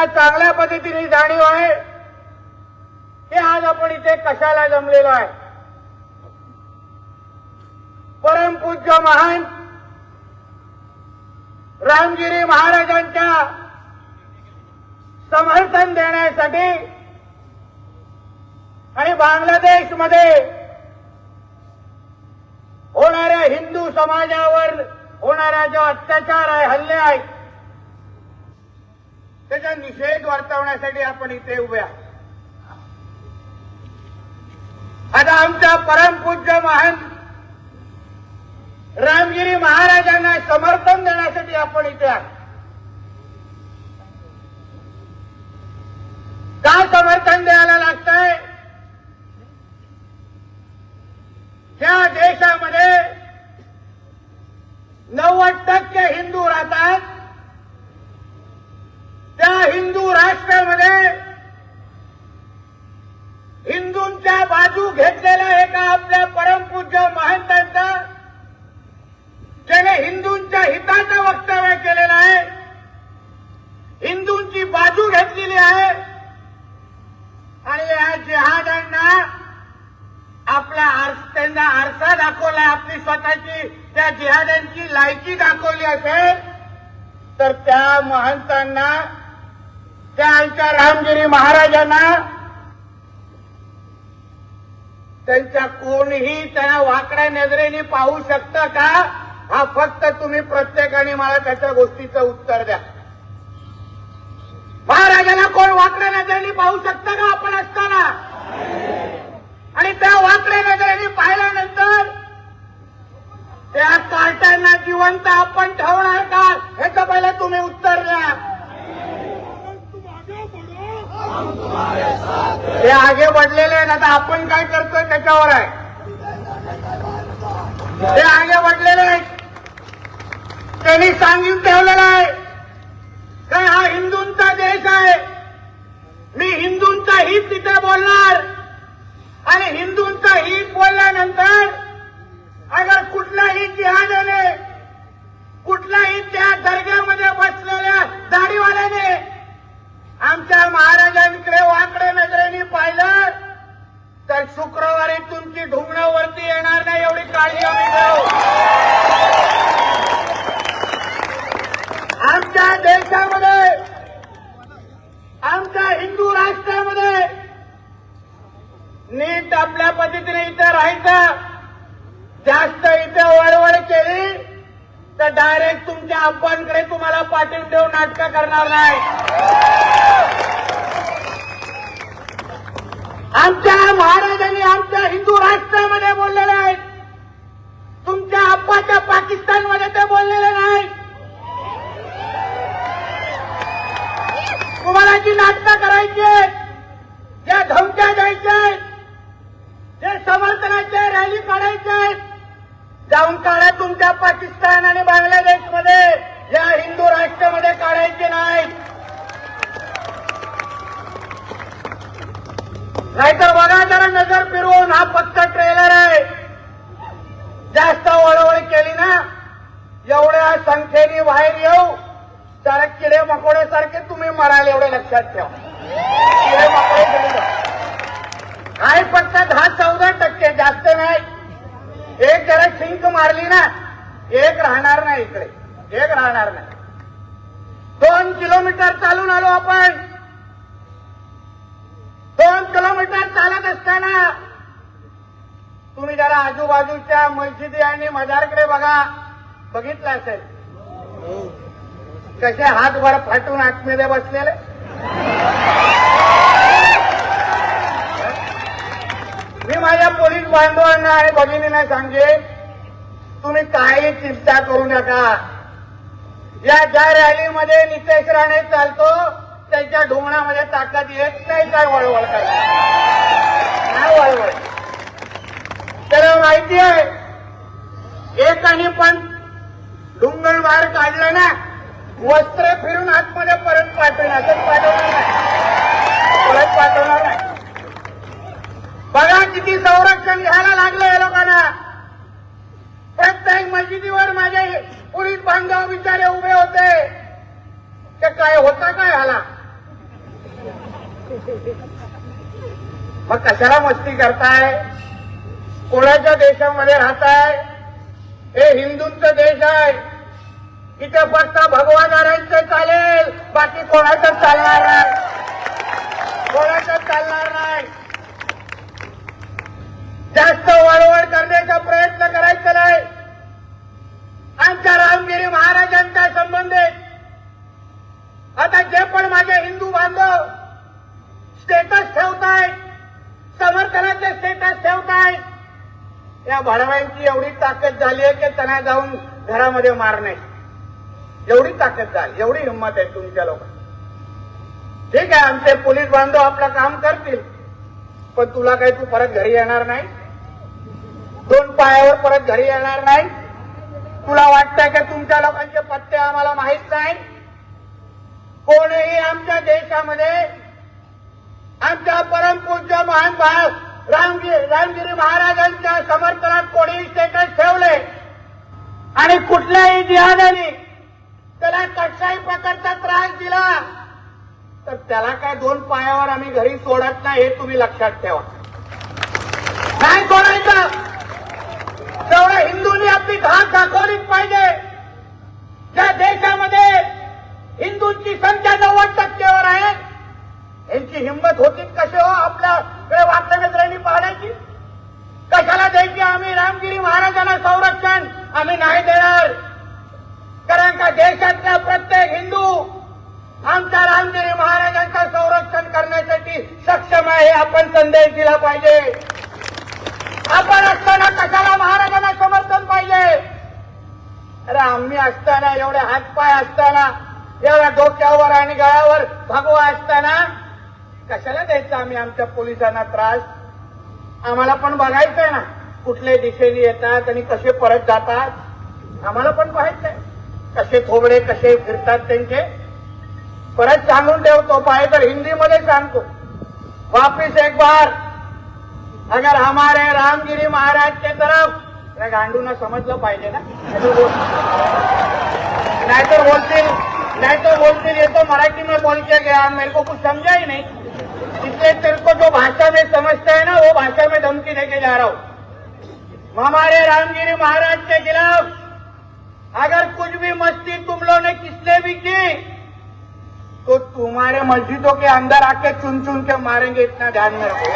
मला चांगल्या पद्धतीने जाणीव आहे. की आज आपण इथे कशाला जमलेलो आहे? परमपूज्य महान रामगिरी महाराजांच्या समर्थन देण्यासाठी आणि बांगलादेशमध्ये होणाऱ्या हिंदू समाजावर होणारा जो अत्याचार आहे हल्ले आहेत त्याचा निषेध वर्तवण्यासाठी आपण इथे उभ्या. आता आमच्या परमपूज्य महान रामगिरी महाराजांना समर्थन देण्यासाठी आपण इथे आहोत का समर्थन द्यायला लागतंय त्या देशामध्ये नव्वद टक्के हिंदू राहतात त्या महाराष्ट्रामध्ये हिंदूंच्या बाजू घेतलेल्या एका आपल्या परमपूज्य महंतांचा ज्याने हिंदूंच्या हिताचं वक्तव्य केलेलं आहे हिंदूंची बाजू घेतलेली आहे आणि या जिहादांना आपला त्यांना आरसा दाखवला आपली स्वतःची त्या जिहाद्यांची लायकी दाखवली असेल तर त्या महंतांना त्या आमच्या रामगिरी महाराजांना त्यांच्या कोणीही त्यांना वाकड्या नजरेने पाहू शकतं का? हा फक्त तुम्ही प्रत्येकाने मला त्याच्या गोष्टीचं उत्तर द्या. महाराजांना कोण वाकड्या नजरेने पाहू शकतं का आपण असताना? आणि त्या वाकड्या नजरेने पाहिल्यानंतर त्या कार्टांना जिवंत आपण ठेवणार का? ह्याचं पहिलं तुम्ही उत्तर द्या. ते आगे बढ़लेले आहेत आता आपण काय करतोय त्याच्यावर आहे. ते आगे बढ़लेले आहेत. त्यांनी सांगून ठेवलेलं आहे काय हा हिंदूंचा देश आहे. मी हिंदूंचा हित तिथे बोलणार आणि हिंदूंचा हित बोलल्यानंतर अगर कुठलाही जिहादाने कुठल्याही त्या दर्ग्यामध्ये बसलेल्या दाढीवाल्याने आमच्या महाराज नजरेने तर शुक्रवारी तुमची ढुंगणं वरती येणार नाही एवढी काळजी आम्ही घेऊ. आमच्या देशामध्ये आमच्या हिंदू राष्ट्रामध्ये नीट आपल्या पद्धतीने इथं राहायचं जास्त इथे वळवळ केली तर डायरेक्ट तुमच्या आप्पांकडे तुम्हाला पाठवून देऊन नाटकं करणार नाही. आमच्या महाराजांनी आमच्या हिंदू राष्ट्रामध्ये बोललेले आहेत तुमच्या आप्पाच्या पाकिस्तानमध्ये ते बोललेले नाही. तुम्हाला जी नाटकं करायची आहेत, ज्या धमक्या द्यायच्या आहेत, जे समर्थनाचे रॅली काढायचे आहेत, जाऊन काढा तुमच्या पाकिस्तान आणि बांगलादेशमध्ये या हिंदू राष्ट्रामध्ये काढायचे नाहीत जरा नजर फिरवून हा फक्त ट्रेलर आहे. जास्त वळवळ केली ना एवढ्या संख्येने बाहेर येऊ तर किडे मकोड्यासारखे तुम्ही मराल एवढे लक्षात ठेवा. किडे मकोडे काय फक्त दहा चौदा टक्के जास्त नाही. एक जरा शिंक मारली ना एक राहणार नाही इकडे. एक राहणार नाही. दोन किलोमीटर चालून आलो आपण दोन किलोमीटर चालत असताना तुम्ही जरा आजूबाजूच्या मस्जिदी आणि मजारकडे बघा. बघितलं असेल? कसे हातभर फाटून आतमध्ये बसलेले? मी माझ्या पोलीस बांधवांना आणि भगिनींना सांगेन तुम्ही काही चिंता करू नका. या ज्या रॅलीमध्ये नितेश राणे चालतो त्यांच्या ढोंगणामध्ये ताकद येत नाही काय वळवळ काय नाही वळवळ त्याला माहिती आहे. एकाने पण डुंगर बाहेर काढलं ना वस्त्र फिरून आतमध्ये परत पाठवणार. तर पाठवणार नाही. परत पाठवणार नाही. बघा किती संरक्षण घ्यायला लागलं या लोकांना. प्रत्येक मस्जिदीवर माझे पोलीस बांधव बिचारे उभे होते. ते काय होता काय ह्याला? मग कशाला मस्ती करताय? कोणाच्या देशामध्ये राहताय? हे हिंदूंचा देश आहे. इथे फक्त भगवानारांचं चालेल बाकी कोणाचं चालणार नाही कोणाचं चालणार नाही जास्त वळवळ करण्याचा प्रयत्न करायचा नाही आमच्या रामगिरी महाराजांच्या संबंधित आता जे पण माझे हिंदू बांधव स्टेटस ठेवतायत समर्थनाचे स्टेटस त्या या एवढी ताकद झाली आहे की त्यांना जाऊन घरामध्ये मारणे एवढी ताकद झाली एवढी हिंमत आहे तुमच्या लोकांची. ठीक आहे आमचे पोलीस बांधव आपलं काम करतील पण तुला काही तू परत घरी येणार नाही? दोन पायावर परत घरी येणार नाही? तुला वाटतंय का तुमच्या लोकांचे पत्ते आम्हाला माहीत नाही? कोणीही आमच्या देशामध्ये आमच्या परमपूज्य महान भाग रामगिरी रामगिरी महाराजांच्या समर्थनात कोणीही स्टेटस ठेवले. आणि कुठल्याही जिहादाने त्याला कशाही प्रकारचा त्रास दिला तर त्याला काय दोन पायावर आम्ही घरी सोडत नाही हे तुम्ही लक्षात ठेवा. नाही सोडायचं. तेवढ्या हिंदूंनी आपली घात दाखवलीच पाहिजे. ज्या देशामध्ये हिंदूंची संख्या नव्वद टक्केवर आहे यांची हिंमत होती कसे हो आपल्याकडे वाटल्या नजरेने कशाला द्यायची? आम्ही रामगिरी महाराजांना संरक्षण आम्ही नाही देणार. कारण का देशातला प्रत्येक हिंदू आमच्या रामगिरी महाराजांचं संरक्षण करण्यासाठी सक्षम आहे आपण संदेश दिला पाहिजे. आपण असताना कशाला महाराजांना समर्थन पाहिजे? अरे आम्ही असताना एवढे हातपाय असताना एवढ्या डोक्यावर आणि गळ्यावर भगवा असताना कशाला द्यायचा आम्ही आमच्या पोलिसांना त्रास? आम्हाला पण बघायचंय ना. कुठल्या दिशेने येतात आणि कसे परत जातात. आम्हाला पण पाहायचंय. कसे थोबडे कसे फिरतात त्यांचे. परत सांगून ठेवतो. पाहिजे तर हिंदीमध्ये सांगतो. वापिस एक बार. अगर हमारे रामगिरी महाराज के तरफ. गांडूंना समजलं पाहिजे ना. नाहीतर बोलतील. नाहीतर बोलतील. ये तो मराठी में बोल के गया. मेरे को कुछ समझा ही नहीं. इसलिए तेरे को भाषा में समझता है ना, वो भाषा में धमकी देके जा रहा हूँ। हमारे रामगिरी महाराज के खिलाफ अगर कुछ भी मस्ती तुम लोगों ने किसने भी की तो तुम्हारे मस्जिदों के अंदर आके चुन चुन के मारेंगे, इतना ध्यान में रखो।